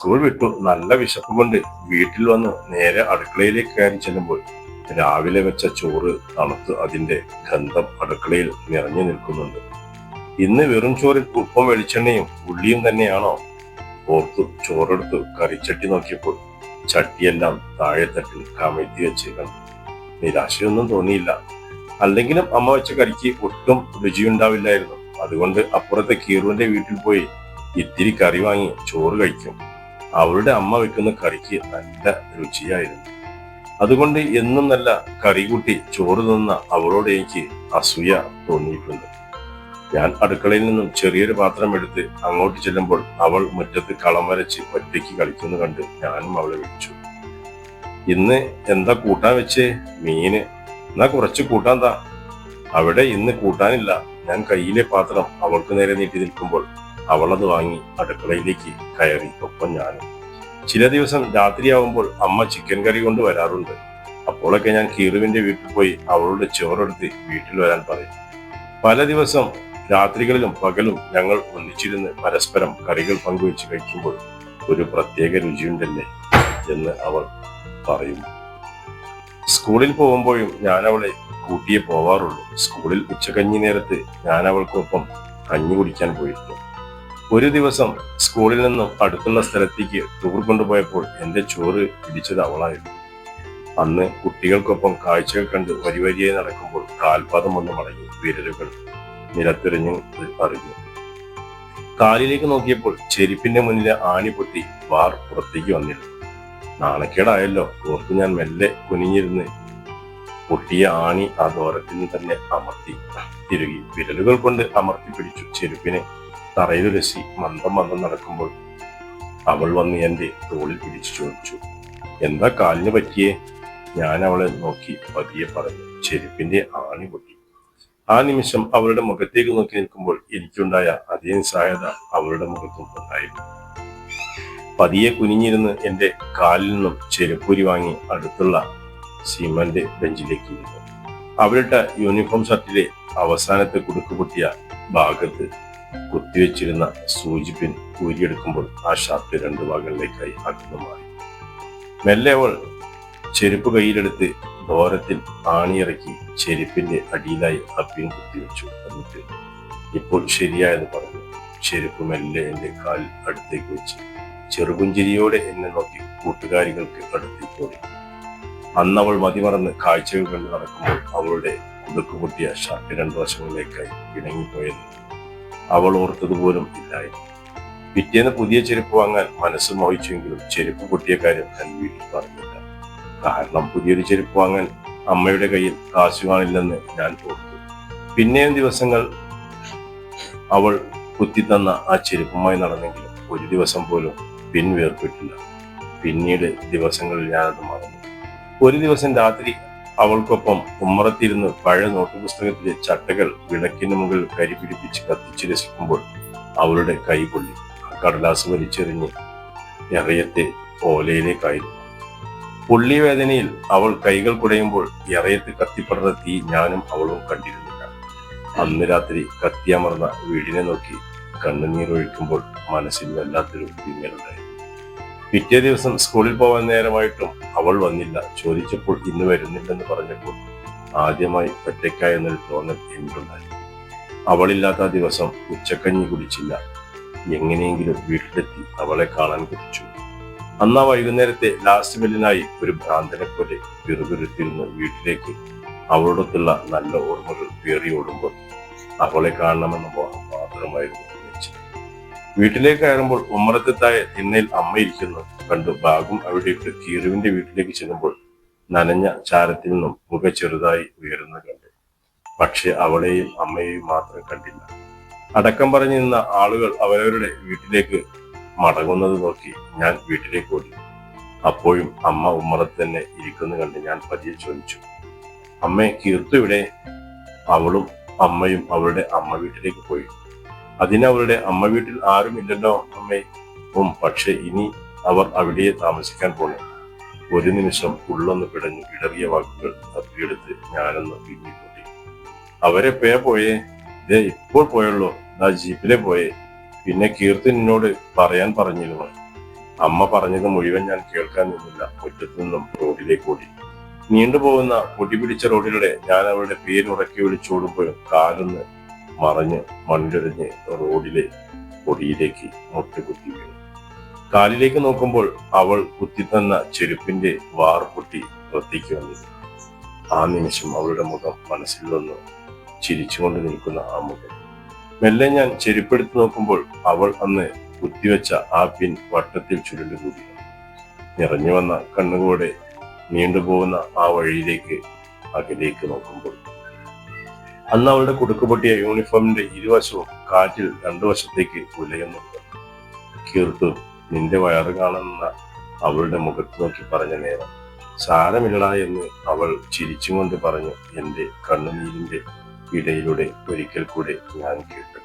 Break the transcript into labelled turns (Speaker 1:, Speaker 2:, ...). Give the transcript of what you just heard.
Speaker 1: School വിട്ടു. നല്ല വിശപ്പ് കൊണ്ട് വീട്ടിൽ വന്ന്. നേരെ അടുക്കളയിലേക്ക് കയറി ചെല്ലുമ്പോൾ രാവിലെ വെച്ച ചോറ് തണുത്ത് അതിന്റെ ഗന്ധം അടുക്കളയിൽ നിറഞ്ഞു നിൽക്കുന്നുണ്ട്. ഇന്ന് വെറും ചോറിൽ ഉപ്പും വെളിച്ചെണ്ണയും ഉള്ളിയും തന്നെയാണോ? ഓർത്തു ചോറെടുത്ത് കറിച്ചട്ടി നോക്കിയപ്പോൾ ചട്ടിയെല്ലാം താഴെത്തട്ടിൽ കമഴ്ത്തി വെച്ച് കണ്ടു നിരാശയൊന്നും തോന്നിയില്ല. അല്ലെങ്കിലും അമ്മ വെച്ച കറിക്ക് ഒട്ടും രുചിയുണ്ടാവില്ലായിരുന്നു. അതുകൊണ്ട് അപ്പുറത്തെ കീറുവിന്റെ വീട്ടിൽ പോയി ഇത്തിരി കറി വാങ്ങി ചോറ് കഴിക്കും. അവളുടെ അമ്മ വെക്കുന്ന കറിക്ക് നല്ല രുചിയായിരുന്നു. അതുകൊണ്ട് എന്നും നല്ല കറി കൂട്ടി ചോറ് തന്ന അവളോട് എനിക്ക് അസൂയ തോന്നിയിട്ടുണ്ട്. ഞാൻ അടുക്കളയിൽ നിന്നും ചെറിയൊരു പാത്രം എടുത്ത് അങ്ങോട്ട് ചെല്ലുമ്പോൾ അവൾ മുറ്റത്ത് കളം വരച്ച് ഒറ്റയ്ക്ക് കളിക്കുന്നു കണ്ട് ഞാനും അവളെ വിളിച്ചു. ഇന്ന് എന്താ കൂട്ടാൻ വെച്ചേ? മീന്. എന്നാ കുറച്ച് കൂട്ടാൻ താ. അവിടെ ഇന്ന് കൂട്ടാനില്ല. ഞാൻ കയ്യിലെ പാത്രം അവൾക്ക് നേരെ നീട്ടി നിൽക്കുമ്പോൾ അവളത് വാങ്ങി അടുക്കളയിലേക്ക് കയറി. ഒപ്പം ഞാനും. ചില ദിവസം രാത്രിയാവുമ്പോൾ അമ്മ ചിക്കൻ കറി കൊണ്ട് വരാറുണ്ട്. അപ്പോഴൊക്കെ ഞാൻ കീറുവിന്റെ വീട്ടിൽ പോയി അവളുടെ ചോറെടുത്ത് വീട്ടിൽ വരാൻ പറയും. പല ദിവസം രാത്രികളിലും പകലും ഞങ്ങൾ ഒന്നിച്ചിരുന്ന് പരസ്പരം കറികൾ പങ്കുവെച്ച് കഴിക്കുമ്പോൾ ഒരു പ്രത്യേക രുചിയുണ്ടല്ലേ എന്ന് അവൾ പറയും സ്കൂളിൽ പോകുമ്പോഴും ഞാൻ അവളെ കൂട്ടിയേ പോവാറുള്ളൂ. സ്കൂളിൽ ഉച്ചകഞ്ഞി നേരത്ത് ഞാൻ അവൾക്കൊപ്പം കഞ്ഞി കുടിക്കാൻ പോയിരുന്നു. ഒരു ദിവസം സ്കൂളിൽ നിന്നും അടുത്തുള്ള സ്ഥലത്തേക്ക് ടൂർ കൊണ്ടുപോയപ്പോൾ എന്റെ ചോറ് പിടിച്ചത് അവളായിരുന്നു. അന്ന് കുട്ടികൾക്കൊപ്പം കാഴ്ചകൾ കണ്ട് വരി വരിയായി നടക്കുമ്പോൾ കാൽപാദം ഒന്ന് മടങ്ങി വിരലുകൾ നിലത്തെറിഞ്ഞു അറിഞ്ഞു. കാലിലേക്ക് നോക്കിയപ്പോൾ ചെരുപ്പിന്റെ മുന്നിലെ ആണി പൊട്ടി വാർ പുറത്തേക്ക് വന്നിരുന്നു. നാണക്കേടായല്ലോ ഓർത്ത് ഞാൻ മെല്ലെ കുനിഞ്ഞിരുന്ന് പൊട്ടിയ ആണി ആ ദോരത്തിൽ തന്നെ അമർത്തി. തിരുകി വിരലുകൾ കൊണ്ട് അമർത്തി പിടിച്ചു ചെരുപ്പിനെ തറയിലുരസി മന്ദം മന്ദം നടക്കുമ്പോൾ അവൾ വന്ന് എന്റെ തോളിൽ പിടിച്ചു ചോദിച്ചു എന്താ കാലിന് പറ്റിയേ? ഞാൻ അവളെ നോക്കി പതിയെ പറഞ്ഞു ചെരുപ്പിന്റെ ആണി പൊട്ടി. ആ നിമിഷം അവളുടെ മുഖത്തേക്ക് നോക്കി നിൽക്കുമ്പോൾ എനിക്കുണ്ടായ അതേ നിസ്സായത അവളുടെ മുഖത്തും ഉണ്ടായിരുന്നു. പതിയെ കുനിഞ്ഞിരുന്ന് എന്റെ കാലിൽ നിന്നും ചെരുപ്പൂരി വാങ്ങി അടുത്തുള്ള സീമന്റെ ബെഞ്ചിലേക്ക് ഇരുന്നു അവരുടെ യൂണിഫോം ഷർട്ടിലെ അവസാനത്തെ കുടുക്ക് പൊട്ടിയ ഭാഗത്ത് കുത്തിവെച്ചിരുന്ന സൂചി പിൻ ഊരിയെടുക്കുമ്പോൾ ആ ഷർട്ട് രണ്ട് ഭാഗങ്ങളിലേക്കായി അകന്നു മാറി മെല്ലെ അവൾ ചെരുപ്പ് കയ്യിലെടുത്ത് ദോരത്തിൽ ആണിയിറക്കി ചെരുപ്പിന്റെ അടിയിലായി ആ പിൻ കുത്തിവെച്ചു എന്നിട്ട് ഇപ്പോൾ ശരിയായെന്ന് പറഞ്ഞു. ചെരുപ്പ് മെല്ലെ എന്റെ കാൽ അടുത്തേക്ക് വെച്ച് ചെറുപുഞ്ചിരിയോടെ എന്നെ നോക്കി കൂട്ടുകാരികൾക്ക് അടുത്തേക്ക് ഓടി. അന്ന് അവൾ മതിമറന്ന് കാഴ്ചകൾ കണ്ട് നടക്കുമ്പോൾ അവളുടെ കുടുക്കുപൊട്ടിയ ഷർട്ട് രണ്ടു വശങ്ങളിലേക്കായി ഇണങ്ങിപ്പോയെന്ന് അവൾ ഓർത്തതുപോലും ഇല്ലായിരുന്നു. പിറ്റേന്ന് പുതിയ ചെരുപ്പ് വാങ്ങാൻ മനസ്സ് മോഹിച്ചെങ്കിലും ചെരുപ്പ് പൊട്ടിയ കാര്യം ഞാൻ വീട്ടിൽ പറഞ്ഞില്ല. കാരണം പുതിയൊരു ചെരുപ്പ് വാങ്ങാൻ അമ്മയുടെ കയ്യിൽ കാശു കാണില്ലെന്ന് ഞാൻ ഓർത്തു. പിന്നെയും ദിവസങ്ങൾ അവൾ കുത്തിത്തന്ന ആ ചെരുപ്പുമായി നടന്നെങ്കിലും ഒരു ദിവസം പോലും പിൻവേർപ്പെട്ടില്ല. പിന്നീട് ദിവസങ്ങളിൽ ഞാനത് മറന്നു. ഒരു ദിവസം രാത്രി അവൾക്കൊപ്പം ഉമ്മറത്തിരുന്ന് പഴയ നോട്ട് പുസ്തകത്തിലെ ചട്ടകൾ വിളക്കിന് മുകളിൽ കരി പിടിപ്പിച്ച് കത്തിച്ച് രസിക്കുമ്പോൾ അവളുടെ കൈ പൊള്ളി. കടലാസ് വലിച്ചെറിഞ്ഞ് എറയത്തെ ഓലയിലേക്കായിരുന്നു. പുള്ളി വേദനയിൽ അവൾ കൈകൾ കുടയുമ്പോൾ എറയത്ത് കത്തിപ്പടർന്ന തീ ഞാനും അവളും കണ്ടിരുന്നില്ല. അന്ന് രാത്രി കത്തിയമർന്ന വീടിനെ നോക്കി കണ്ണുനീരൊഴിക്കുമ്പോൾ മനസ്സിൽ വല്ലാത്തൊരു വിങ്ങലുണ്ടായി പിറ്റേ ദിവസം സ്കൂളിൽ പോകാൻ നേരമായിട്ടും അവൾ വന്നില്ല. ചോദിച്ചപ്പോൾ ഇന്ന് വരുന്നില്ലെന്ന് പറഞ്ഞപ്പോൾ ആദ്യമായി ഒറ്റയ്ക്കായ തോന്നൽ എനിക്കുണ്ടായി. അവളില്ലാത്ത ദിവസം ഉച്ചക്കഞ്ഞി കുടിച്ചില്ല. എങ്ങനെയെങ്കിലും വീട്ടിലെത്തി അവളെ കാണാൻ കുതിച്ചു അന്നാ വൈകുന്നേരത്തെ ലാസ്റ്റ് ബെല്ലിനായി ഒരു ഭ്രാന്തനെ പോലെ പിറുപിറുത്തിരുന്ന് വീട്ടിലേക്ക് അവളോടൊത്തുള്ള നല്ല ഓർമ്മകൾ പേറിയോടുമ്പോൾ അവളെ കാണണമെന്ന മോഹം മാത്രമായിരുന്നു. വീട്ടിലേക്ക് കയറുമ്പോൾ ഉമ്മറത്തെത്തായ തിണ്ണയിൽ അമ്മയിരിക്കുന്നു കണ്ടു ബാഗും അവിടെ ഇട്ട് കീറുവിന്റെ വീട്ടിലേക്ക് ചെല്ലുമ്പോൾ നനഞ്ഞ ചാരത്തിൽ നിന്നും മുഖ ചെറുതായി ഉയരുന്ന കണ്ടു. പക്ഷെ അവളെയും അമ്മയെയും മാത്രം കണ്ടില്ല. അടക്കം പറഞ്ഞു നിന്ന ആളുകൾ അവരവരുടെ വീട്ടിലേക്ക് മടങ്ങുന്നത് നോക്കി ഞാൻ വീട്ടിലേക്ക് ഓടി. അപ്പോഴും അമ്മ ഉമ്മറത്ത് തന്നെ ഇരിക്കുന്നു കണ്ട് ഞാൻ പതിയെ ചോദിച്ചു. അമ്മയെ കീർത്തു ഇവിടെ അവളും അമ്മയും അവളുടെ അമ്മ വീട്ടിലേക്ക് പോയി. അതിന് അവളുടെ അമ്മ വീട്ടിൽ ആരും ഇല്ലല്ലോ അമ്മേ. ഉം പക്ഷെ ഇനി അവർ അവിടെ താമസിക്കാൻ പോണു. ഒരു നിമിഷം ഉള്ളൊന്ന് പിടഞ്ഞു ഇടറിയ വാക്കുകൾ തപ്പിയെടുത്ത് ഞാനൊന്ന് പിന്നിക്കൂട്ടി അവരെ പേ പോയേ. ദേ ഇപ്പോൾ പോയുള്ളൂ. ദാ ജീപ്പിലെ പോയേ. പിന്നെ കീർത്തി നിന്നോട് പറയാൻ പറഞ്ഞിരുന്നു. അമ്മ പറഞ്ഞത് മുഴുവൻ ഞാൻ കേൾക്കാൻ നിന്നില്ല. മുറ്റത്തു നിന്നും റോഡിലേക്ക് ഓടി. നീണ്ടുപോകുന്ന പൊടി പിടിച്ച റോഡിലൂടെ ഞാൻ അവളുടെ പേര് ഉറക്കി വിളിച്ചോടുമ്പോഴും കാലൊന്ന് മറഞ്ഞ് മണ്ണിടിഞ്ഞ് റോഡിലെ പൊടിയിലേക്ക് മുട്ടുകുത്തി വീണു കാലിലേക്ക് നോക്കുമ്പോൾ അവൾ കുത്തിത്തന്ന ചെരുപ്പിന്റെ വാർ പൊട്ടി പുറത്തേക്ക് വന്നു. ആ നിമിഷം അവളുടെ മുഖം മനസ്സിൽ വന്നു ചിരിച്ചുകൊണ്ട് നിൽക്കുന്ന ആ മുഖം. മെല്ലെ ഞാൻ ചെരുപ്പെടുത്ത് നോക്കുമ്പോൾ അവൾ അന്ന് കുത്തിവെച്ച ആ പിൻ വട്ടത്തിൽ ചുരുണ്ടുകൂടി. നിറഞ്ഞു വന്ന കണ്ണുകൂടെ നീണ്ടുപോകുന്ന ആ വഴിയിലേക്ക് അകലേക്ക് നോക്കുമ്പോൾ അന്ന് അവളുടെ കുടുക്കുപൊട്ടിയ യൂണിഫോമിന്റെ ഇരുവശവും കാറ്റിൽ രണ്ടു വശത്തേക്ക് ഉലയുന്നുണ്ട്. കീർത്തു നിന്റെ വയറ് കാണുന്ന അവളുടെ മുഖത്ത് നോക്കി പറഞ്ഞ നേരം സാരമില്ലടാ എന്ന് അവൾ ചിരിച്ചുകൊണ്ട് പറഞ്ഞു എന്റെ കണ്ണുനീരിന്റെ ഇടയിലൂടെ ഒരിക്കൽ കൂടെ ഞാൻ കേട്ടു.